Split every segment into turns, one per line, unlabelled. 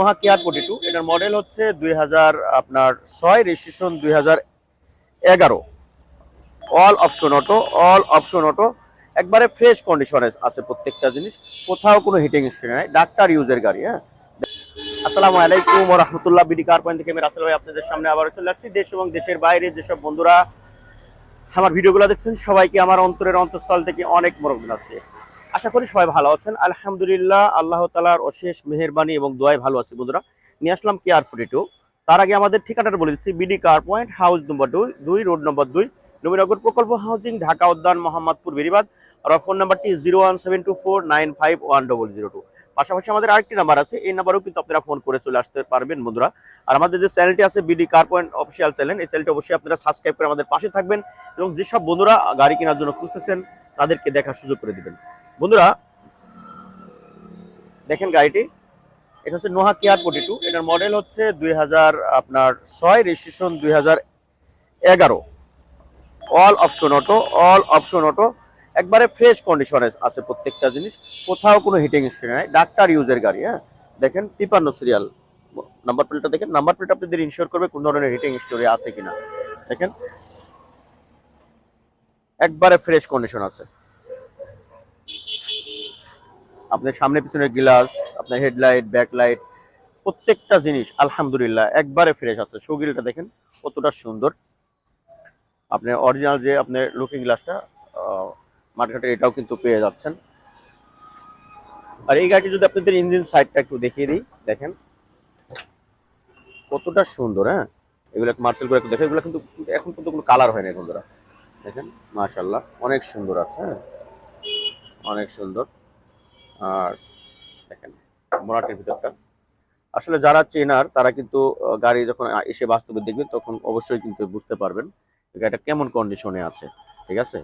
মহা care forty two এটার model হচ্ছে দুই হাজার, আপনার ছয় রেজিস্ট্রেশন দুই হাজার এগারো। All option auto all option auto একবারে ফ্রেশ কন্ডিশনে আছে প্রত্যেকটা জিনিস, কোথাও কোনো হিটিং হিস্ট্রি নাই, ডাক্তার ইউজের গাড়ি হ্যাঁ? আসসালামু আলাইকুম রহমতুল্লাহ বিডি কার পয়েন্ট থেকে আমি রাসেল ভাই আপনাদের সামনে আবার চলে আসছি। দেশ এবং দেশের বাইরে যেসব বন্ধুরা আমার ভিডিওগুলো দেখছেন, সবাইকে আমার অন্তরের অন্তঃস্থল থেকে অনেক মরকদিন আছে। আশা করি সবাই ভালো আছেন। আলহামদুলিল্লাহ, আল্লাহ তালার অশেষ মেহেরবানি এবং দোয়াই ভালো আছে বন্ধুরা। নিয়ে আসলাম কেয়ার ফোর্টি টু তার আগে আমাদের ঠিকানাটা বলে দিচ্ছি BD car point house number দুই দুই রোড নম্বর দুই, নবীনগর প্রকল্প হাউজিং, ঢাকা উদ্যান, মোহাম্মদপুর বেরিবাদ আর ফোন নাম্বারটি zero one seven two four nine five one double zero two পাশাপাশি আমাদের আরেকটি নাম্বার আছে, এই নাম্বারেও কিন্তু আপনারা ফোন করে চলে আসতে পারবেন বন্ধুরা। আর আমাদের যে চ্যানেলটি আছে BD car point official channel এই চ্যানেলটি অবশ্যই আপনারা সাবস্ক্রাইব করে আমাদের পাশে থাকবেন এবং যেসব বন্ধুরা গাড়ি কেনার জন্য খুঁজতেছেন, তাদেরকে দেখার সুযোগ করে দিবেন। বন্ধুরা, দেখেন গাড়িটি। এটা হচ্ছে নোহা কেয়ার ফোর্টি টু। এটার মডেল হচ্ছে দুই হাজার, আপনার ছয় রেজিস্ট্রেশন দুই এগারো। All option auto all option auto একবারে ফ্রেশ কন্ডিশনে আছে প্রত্যেকটা জিনিস। কোথাও কোনো হিটিং হিস্ট্রি নাই। ডাক্তার ইউজের গাড়ি হ্যাঁ? দেখেন তিপান্ন সিরিয়াল নাম্বার প্লেটটা দেখেন। নাম্বার প্লেট আপনাদের ইনশিওর করবে কোন ধরনের হিটিং হিস্টোরি আছে কিনা। দেখেন। একবারে ফ্রেশ কন্ডিশন আছে। আপনার সামনে পিছনে গ্লাস, আপনার হেডলাইট, ব্যাকলাইট, প্রত্যেকটা জিনিস, আলহামদুলিল্লাহ, একবারে ফ্রেশ আছে। শোগিলটা দেখেন, কতটা সুন্দর। আপনি অরিজিনাল যে আপনার লুকিং গ্লাসটা মার্কেটে এটাও কিন্তু পেয়ে যাচ্ছেন। আর এই গাড়িটি যদি আপনাদের ইঞ্জিন সাইডটা একটু দেখিয়ে দিই, দেখেন। কতটা সুন্দর হ্যাঁ? এগুলো মার্সেল করে একটু দেখেন, এগুলো কিন্তু এখন কিন্তু কোনো কালার হয় না বন্ধুরা। দেখেন মাশাল্লাহ অনেক সুন্দর আছে হ্যাঁ? অনেক সুন্দর। আর দেখেন মোরাটের ভিতরটা। আসলে যারা চেনার, তারা কিন্তু গাড়ি যখন এসে বাস্তবে দেখবেন তখন অবশ্যই কিন্তু বুঝতে পারবেন গাড়িটা কেমন কন্ডিশনে আছে, ঠিক আছে?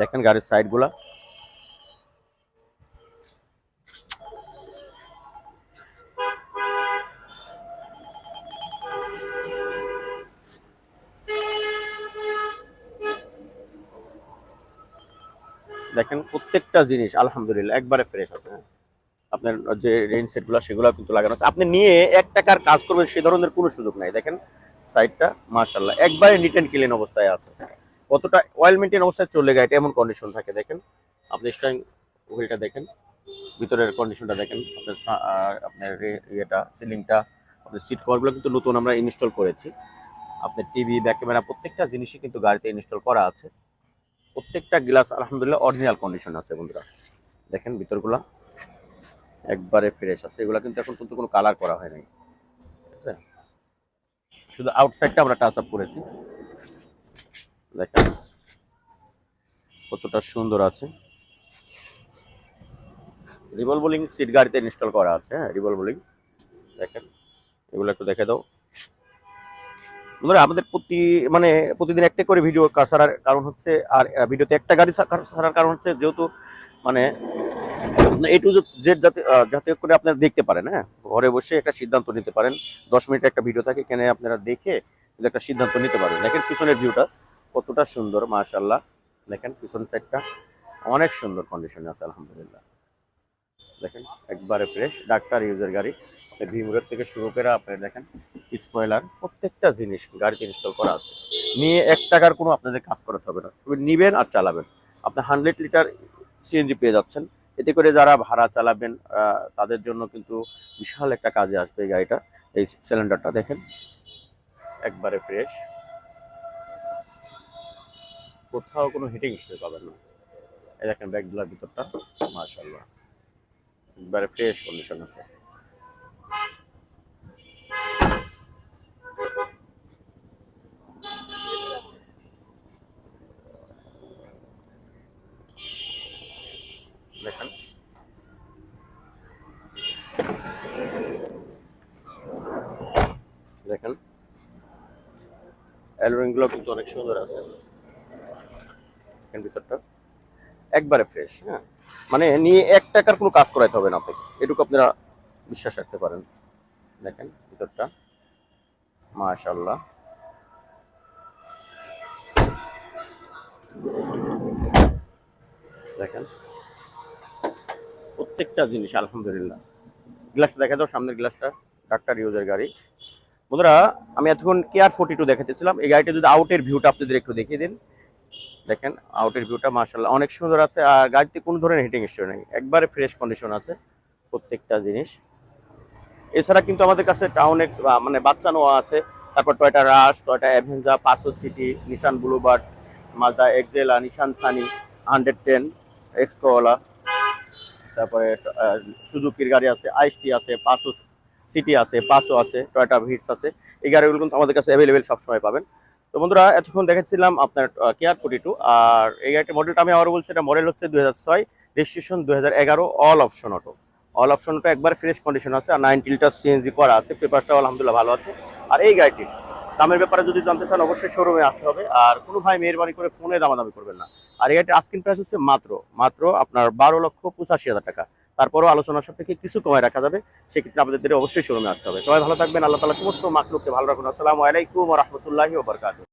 দেখেন গাড়ির সাইডগুলা দেখেন, প্রত্যেকটা জিনিস, আলহামদুলিল্লাহ, একবারে ফ্রেশ আছে হ্যাঁ। আপনার যে রেঞ্জ সেটগুলো সেগুলো কিন্তু লাগানো আছে। আপনি নিয়ে এক টাকার কাজ করবেন, সে ধরনের কোনো সুযোগ নাই। দেখেন সাইডটা মার্শাল্লাহ একবারে নিট অ্যান্ড ক্লিন অবস্থায় আছে। কতটা অয়েল মেনটেন অবস্থায় চলে গাড়িটা এমন কন্ডিশন থাকে, দেখেন। আপনি স্টারিং হুইলটা দেখেন, ভিতরের কন্ডিশনটা দেখেন। আপনার আপনার ইয়েটা সিলিংটা আপনার সিট কভারগুলো কিন্তু নতুন আমরা ইনস্টল করেছি। আপনার টিভি ব্যাক ক্যামেরা প্রত্যেকটা জিনিসই কিন্তু গাড়িতে ইনস্টল করা আছে। প্রত্যেকটা গ্লাস আলহামদুলিল্লাহ অরিজিনাল কন্ডিশন আছে বন্ধুরা। দেখেন ভিতরগুলা একবারে ফ্রেশ আছে। এগুলা কিন্তু এখন কিন্তু কোনো কালার করা হয় নাই। ঠিক আছে? শুধু আউটসাইডটা আমরা টাচ আপ করেছি। দেখেন কতটা সুন্দর আছে। রিভলভিং সিট গাড়িতে ইনস্টল করা আছে হ্যাঁ রিভলভিং দেখেন, এগুলো একটু দেখে দাও। বন্ধুরা আমাদের প্রতি মানে প্রতিদিন একটা করে ভিডিও ছাড়ার কারণ হচ্ছে, আর ভিডিওতে একটা গাড়ি ছাড়ার কারণ হচ্ছে যেহেতু মানে এই টু জেড যাতে যাতে করে আপনারা দেখতে পারেন হ্যাঁ? ঘরে বসে একটা সিদ্ধান্ত নিতে পারেন। দশ মিনিট একটা ভিডিও থাকে, এখানে আপনারা দেখে একটা সিদ্ধান্ত নিতে পারেন দেখেন পিছনের ভিউটা কতটা সুন্দর মাশাল্লাহ দেখেন পিছন সাইডটা অনেক সুন্দর কন্ডিশনে আছে, আলহামদুলিল্লাহ। দেখেন, একবারে ফ্রেশ ডাক্তার ইউজের গাড়ি। ভিমুরের থেকে শুরু করে আপনি দেখেন স্পয়লার প্রত্যেকটা জিনিস গাড়িতে ইনস্টল করা আছে। নিয়ে এক টাকার কোনো আপনাদের কাজ করতে হবে না। নিবেন আর চালাবেন। আপনি হান্ড্রেড লিটার সিএনজি পেয়ে যাচ্ছেন। এতে করে যারা ভাড়া চালাবেন তাদের জন্য কিন্তু বিশাল একটা কাজে আসবে এই গাড়িটা। এই সিলিন্ডারটা দেখেন, একবারে ফ্রেশ কোথাও কোনো হিটিং হিস্ট্রি পাবেন না। এই দেখেন ব্যাগগুলোর ভিতরটা মাশাল্লাহ একবারে ফ্রেশ কন্ডিশন আছে। দেখেন। দেখেন। অ্যালোরিংগুলো কিন্তু অনেক সুন্দর আছে। ভিতরটা। একবারে ফ্রেশ হ্যাঁ। মানে নিয়ে এক টাকার কোনো কাজ করাইতে হবে না আপনাকে। এটুকু আপনারা বিশ্বাস রাখতে পারেন। দেখেন ভিতরটা। মাশাল্লাহ দেখেন। প্রত্যেকটা জিনিস, আলহামদুলিল্লাহ। গ্লাসটা দেখা দাও সামনের গ্লাসটা, ডাক্তার ইউজের গাড়ি। বন্ধুরা, আমি এতক্ষণ কেয়ার ফোর্টি টু দেখাতেছিলাম। এই গাড়িটা যদি আউটের ভিউটা আপনাদের একটু দেখিয়ে দিন। দেখেন আউটের ভিউটা মার্শাল্লাহ অনেক সুন্দর আছে। আর গাড়িতে কোনো ধরনের হিটিং হিস্ট্রি নেই। একবারে ফ্রেশ কন্ডিশন আছে প্রত্যেকটা জিনিস। এছাড়া কিন্তু আমাদের কাছে টাউন এক্স মানে বাচ্চা নোয়া আছে। তারপর টয়টা রাশ টয়টা অ্যাভেঞ্জা পাঁচশো City Nissan Bluebird Mazda Axela Nissan Sunny hundred ten এক্সকোলা তারপরে সুজুকির গাড়ি আছে, আইসটি আছে, পাঁচশো সিটি আছে, পাঁচশো আছে, টয়টা ভিটস আছে। এই গাড়িগুলো কিন্তু আমাদের কাছে অ্যাভেলেবেল সবসময় পাবেন। তো বন্ধুরা, এতক্ষণ দেখাচ্ছিলাম আপনার কেয়ার ফোর্টি টু আর এই গাড়িটির মডেলটা আমি আবার বলছি, এটা মডেল হচ্ছে দুই হাজার ছয় রেজিস্ট্রেশন দুই হাজার এগারো all option auto all option auto একবার ফ্রেশ কন্ডিশন আছে, আর নাইন লিটার সিএনজি করা আছে, পেপারটাও আলহামদুলিল্লাহ ভালো আছে। আর এই গাড়িটি দামের ব্যাপারে যদি জানতে চান, অবশ্যই শোরুমে আসতে হবে। আর কোনো ভাই মেহরবানি করে ফোনে দামাদামি করবেন না। আর এটা আস্কিন আস্কিং প্রাইস হচ্ছে মাত্র মাত্র আপনার বারো লক্ষ পঁচাশি হাজার টাকা। তারপরও আলোচনা সব থেকে কিছু কমায় রাখা যাবে, সেক্ষেত্রে আপনাদের অবশ্যই শোরুমে আসতে হবে। সবাই ভালো থাকবেন, আল্লাহ তালা সমস্ত মাকলুককে ভালো রাখুন। আসসালামু আলাইকুম রহমতুল্লাহি ওবরকাত